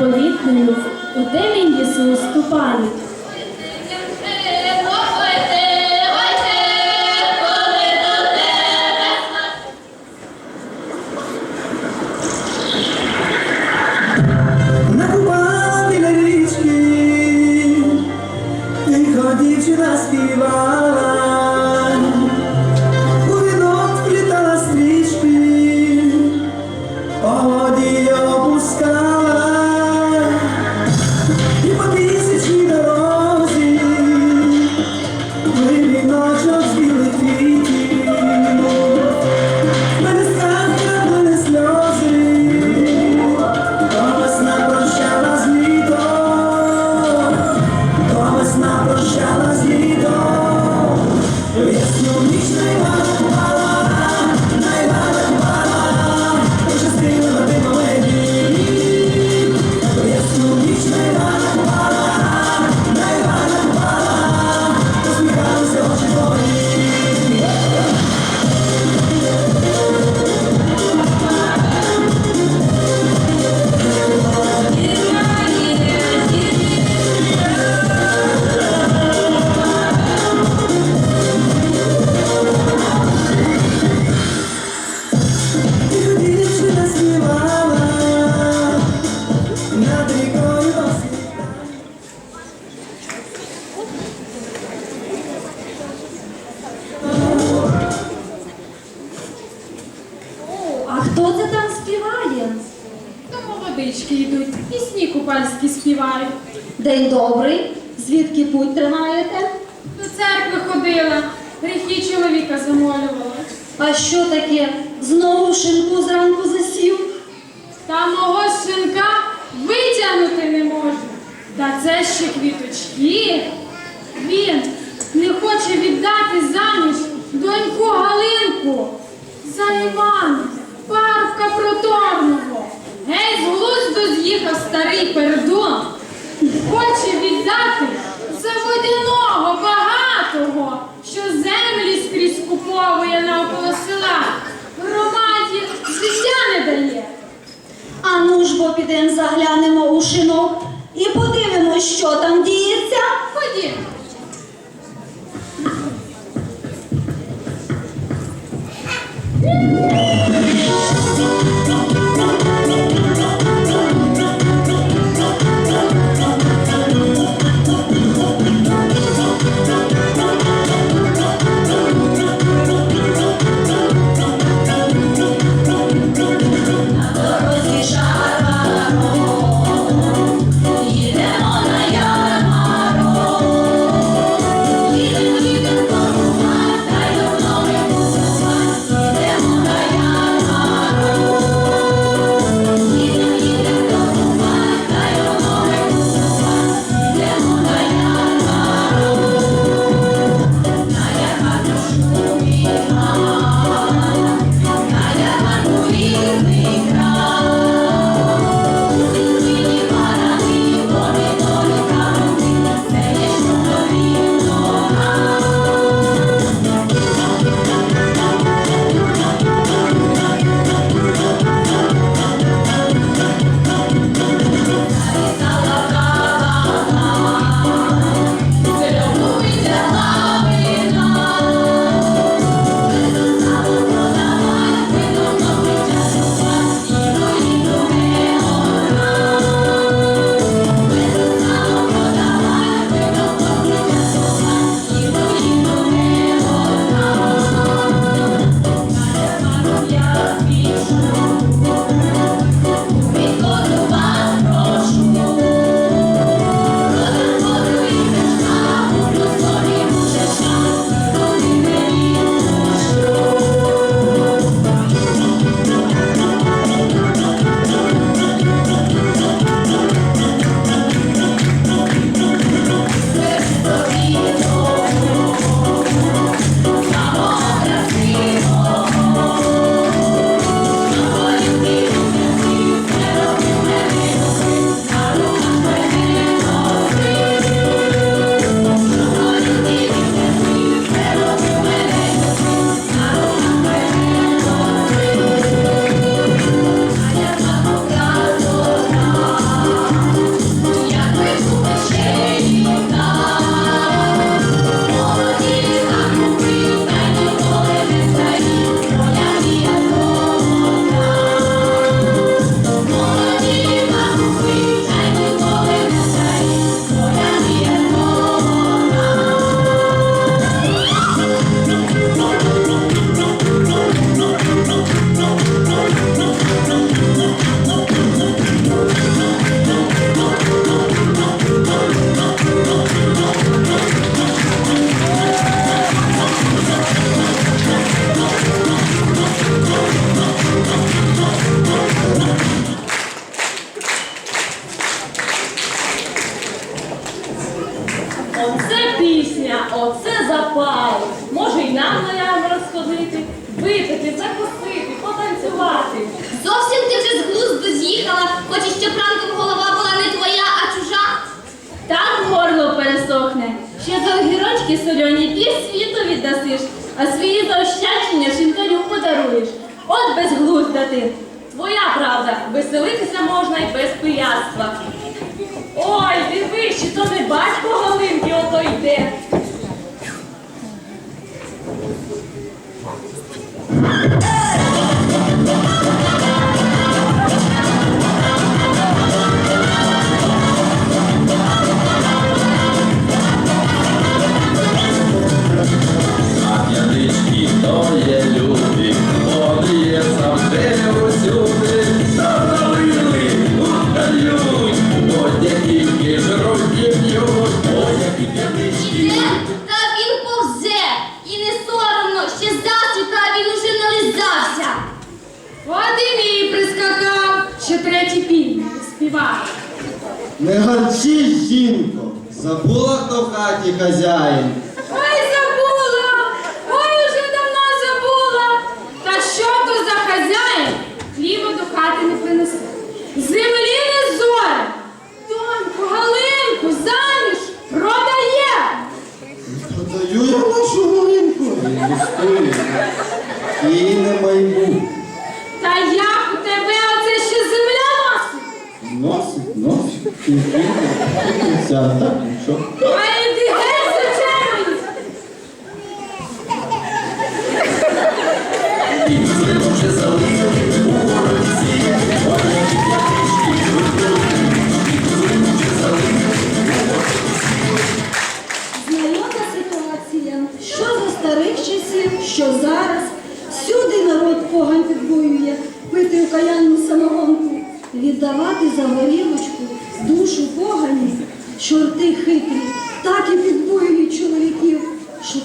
за квіткою заповітною у темінь Ісус ступають. То молодички йдуть, пісні купальські співають. День добрий. Звідки путь тримаєте? До церкви ходила, гріхи чоловіка замолювала. А що таке? Знову шинку зранку засів? Та мого синка витягнути не можу. Та це ще квіточки. Він не хоче віддати заміж доньку Галинку за Івана, з'їхав старий пердун. Хоче віддати за водяного багатого, що землі скрізь куповує навколо села. Громаді життя не дає. А ну ж бо підемо заглянемо у шинок і подивимось, що там діється. Ходім.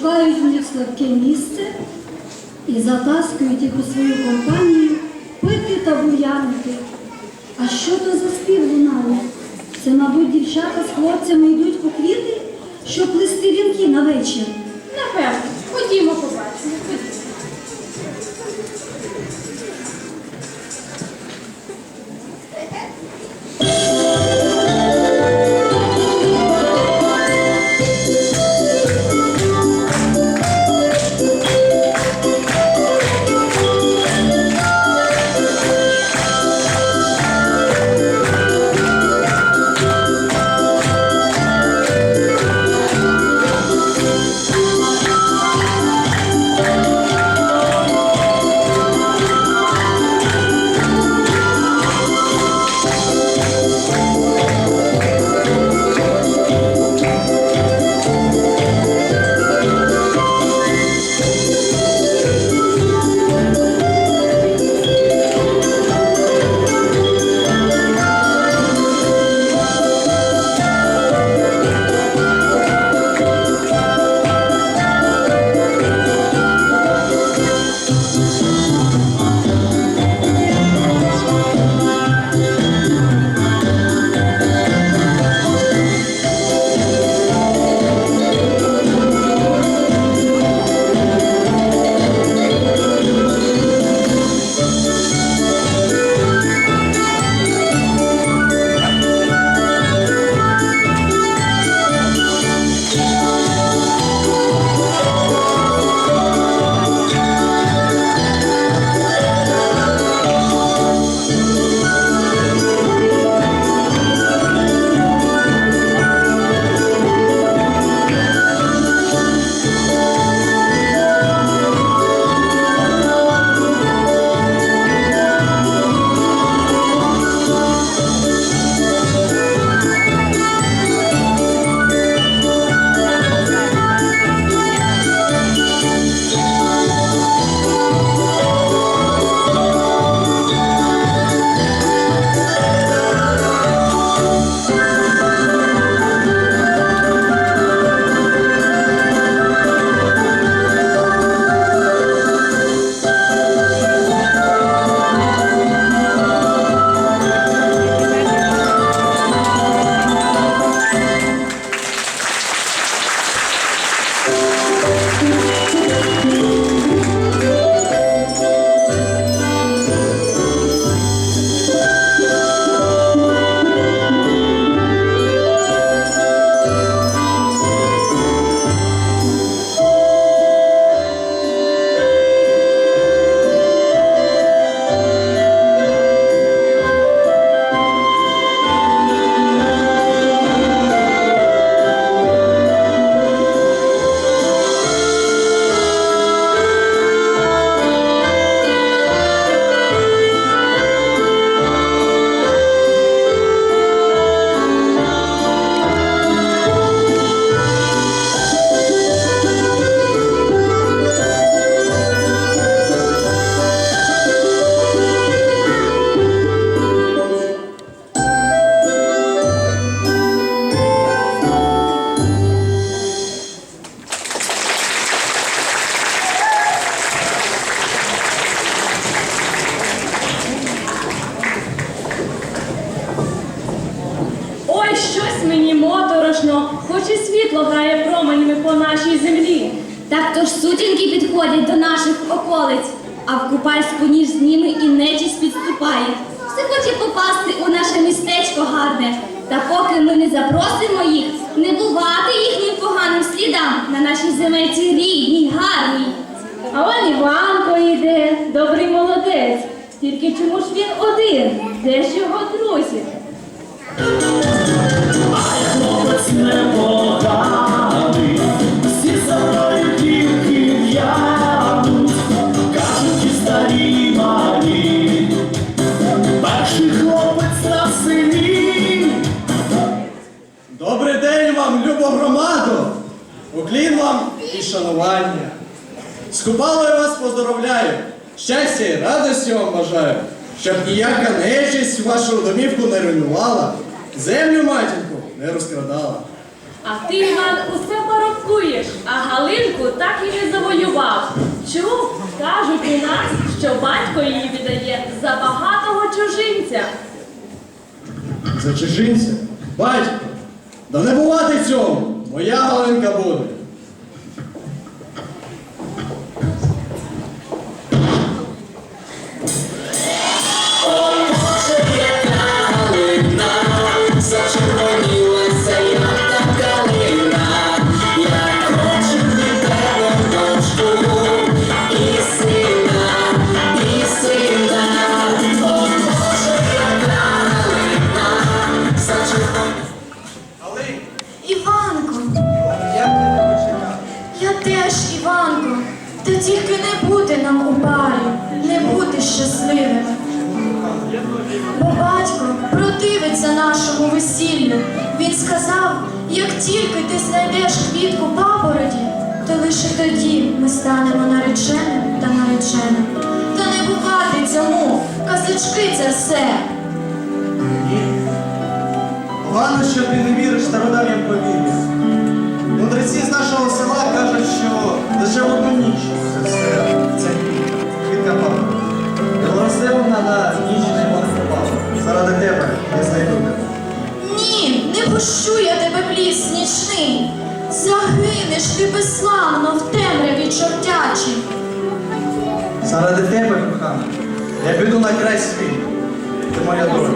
шукають в них слабке місце і затаскують їх у свою компанію пити та буянити. А що то за спів лунає? Це, мабуть, дівчата з хлопцями йдуть по квіти, щоб плести вінки на вечір. Напевно, ходімо побачимо. Хоч і світло грає променями по нашій землі. Так то ж сутінки підходять до наших околиць, а в купальську ніж з ними і нечість підступає. Все хоче попасти у наше містечко гарне. Та поки ми не запросимо їх, не бувати їхнім поганим слідам на нашій земельці рідній, гарній. А он Іванко йде, добрий молодець. Тільки чому ж він один? Де ж його друзі? Добрий день вам, любо громаду! Уклін вам і шанування. З вас поздоровляю. Щастя і радості вам бажаю, щоб ніяка нечисть вашу домівку не руйнувала, землю матінку не розкрадала. А ти, Іван, усе порокуєш, а Галинку так і не завоював. Чув, кажуть у нас, що батько її віддає за багатого чужинця. За чужинця, батько, да не бувати цьому, моя Галинка буде. Вона на ніч не. Заради тебе я знайду тебе. Ні, не пущу я тебе в ліс нічний. Загинеш ти безславно в темряві чортячі. Заради тебе, кохана, я піду на край світ. Ти моя доля.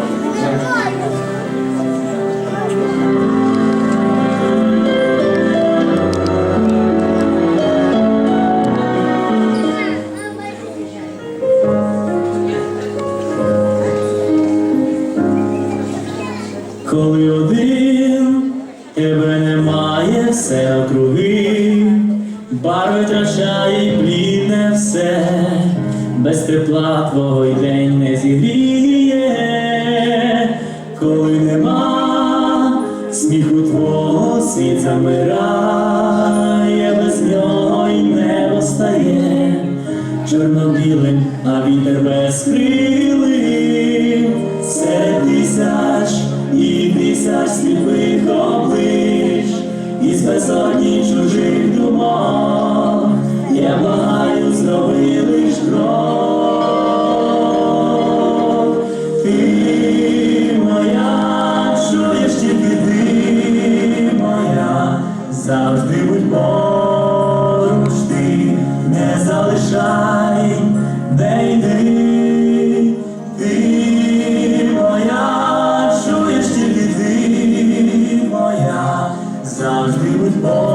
Замирає, без нього й небо стає чорно-білим, а вітер безкрилим серед тисяч і тисяч сліпих облич, із безодні Oh.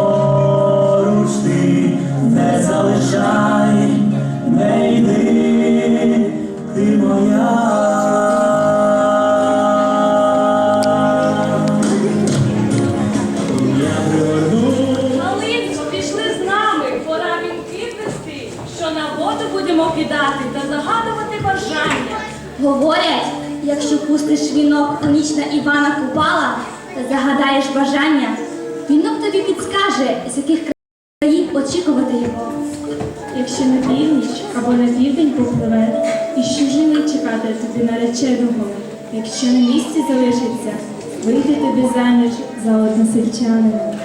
Яких країв очікувати його. Якщо на північ або на південь попливе, і з чужини чекати тобі нареченого. Якщо на місці залишиться, вийде тобі заміж за односельчанина.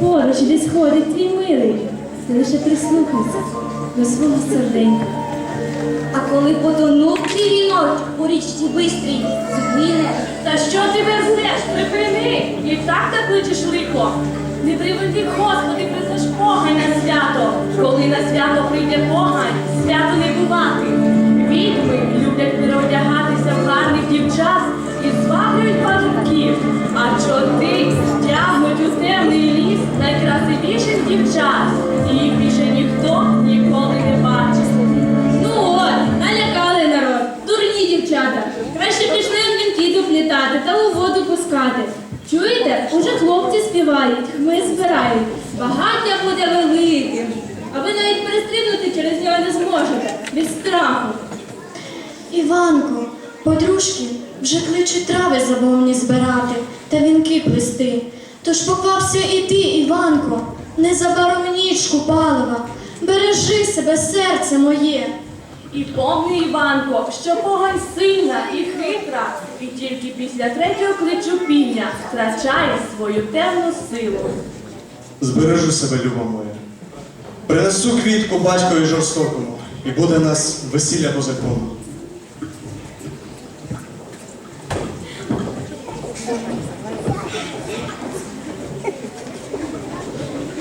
Поруч десь ходить твій милий, ти лише прислухайся до свого серденька. А коли потонув твій вінок у річці бистрій, згине, Та що ти верзеш? Припини! І так так кличеш лихо. Не приведи, Господи, призвеш погань на свято. Коли на свято прийде погань, свято не бувати. Відьми люблять переодягатися в гарних дівчат і зваблюють пажуків. А чорти тягнуть у темний ліс найкрасивіших дівчат. І їх більше ніхто ніколи не бачить. Ну от, налякали народ, дурні дівчата. Краще пішли вінки доплітати та у воду пускати. Чуєте, уже хлопці співають, хми збирають. Багаття буде великим. А ви навіть перестрибнути через нього не зможете від страху. Іванко, подружки вже кличуть трави забавні збирати та вінки плести. Тож поквапся і ти, Іванко, незабаром ніч купалова, бережи себе, серце моє. І помни, Іванко, що погань сильна і хитра, і тільки після третього кличу півня втрачає свою темну силу. Збережу себе, люба моя. Принесу квітку батькові жорстокому, і буде нас весілля по закону.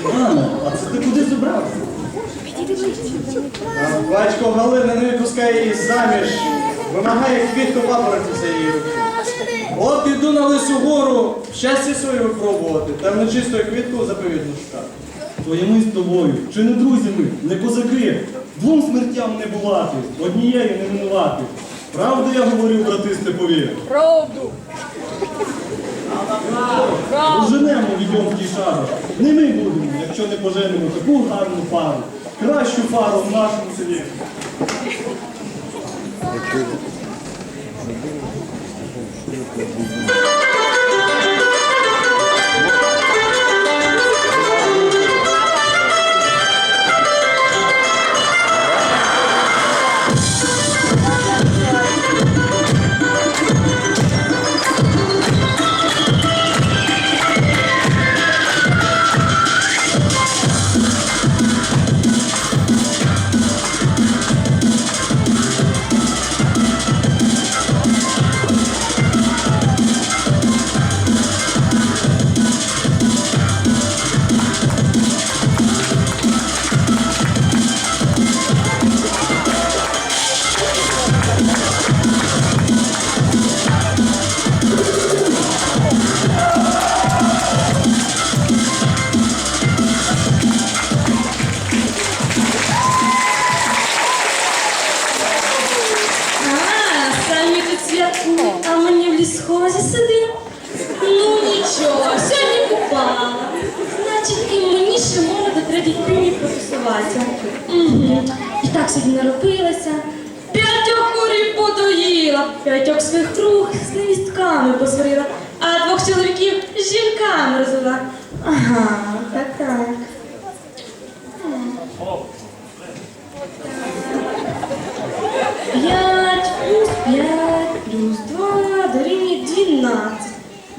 Мамо, а це ти куди зібрався? А батько Галина не відпускає її заміж, вимагає квітку папоротниця її руки. От іду на лису гору, щастя своє випробувати, та в нечистою квітку заповідну шукати. То ми з тобою, чи не друзі ми, не козаки. Двом смертям не бувати, однієї не минувати. Правду я говорю, брати Степові? Правду! Поженемо відьомський шар. Не ми будемо, якщо не поженемо таку гарну пару. Кращу пару в нашому селі. А, лісхозі сидим. Ну нічого, сьогодні купала. Значить, і мені ще можна до третіх півнів потусуватися. Угу. І так сьогодні наробилася. П'ятьох курів подоїла, п'ятьох свекрух з невістками посварила, а двох чоловіків з жінками розвела. Ага, так так.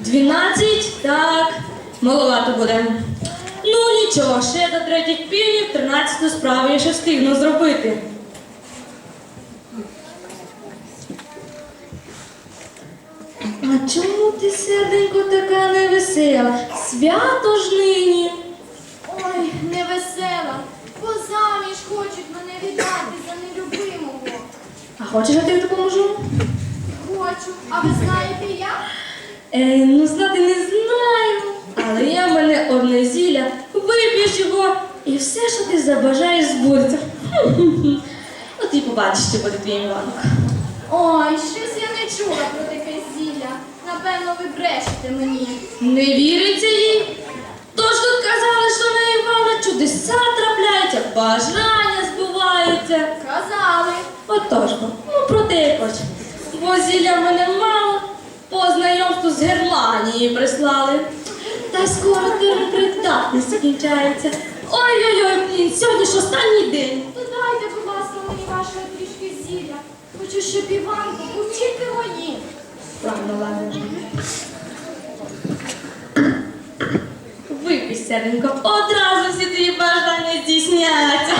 12, так, маловато буде. Ну нічого, ще до третіх півнів 13 справу я ще встигну зробити. А чому ти, серденько, така невесела? Свято ж нині. Ой, невесела, бо заміж хочуть мене віддати за нелюбимого. А хочеш я тобі допоможу? Хочу, а ви знаєте я. Е, ну, знати не знаю. Але я в мене одне зілля, вип'єш його, і все, що ти забажаєш, збудеться. Ну, ти побачиш, що буде твій Іванко. Ой, щось я не чула про таке зілля. Напевно, ви брешете мені. Не віриться їй. Тож тут казали, що на Івана чудеса трапляються, бажання збуваються. Казали. Отож бо, ну про те я хочу. Бо зілля в мене мало, по знайомству з Германії прислали. Та скоро термін придатності кінчається. Ой-ой-ой, блін, сьогодні ж останній день. То дайте, будь ласка, мені вашого трішки зілля. Хочу, щоб Іванко був тільки моїм. Правда, ладно. Випий, серденько, одразу всі твої бажання здійсняться.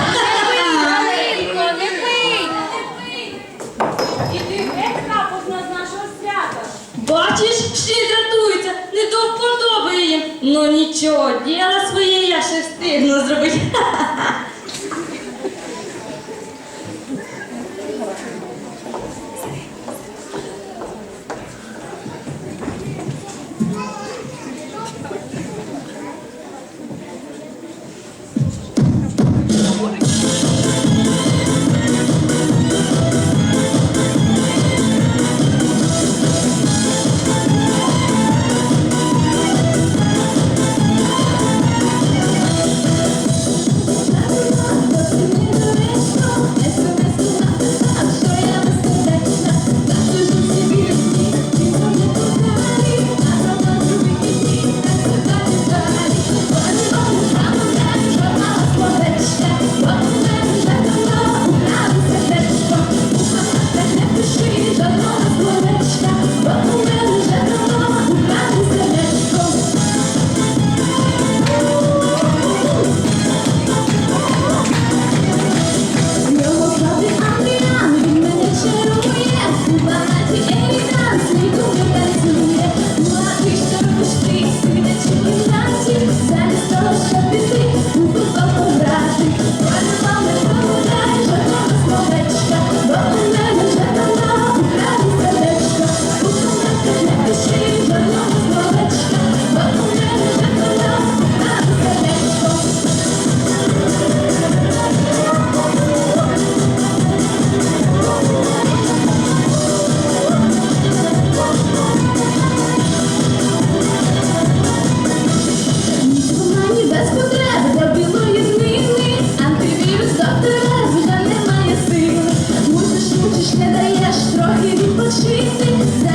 ті ж ще й дратуються, не то вподобає їм. Ну нічого, діла своє я ще встигну зробити. She says.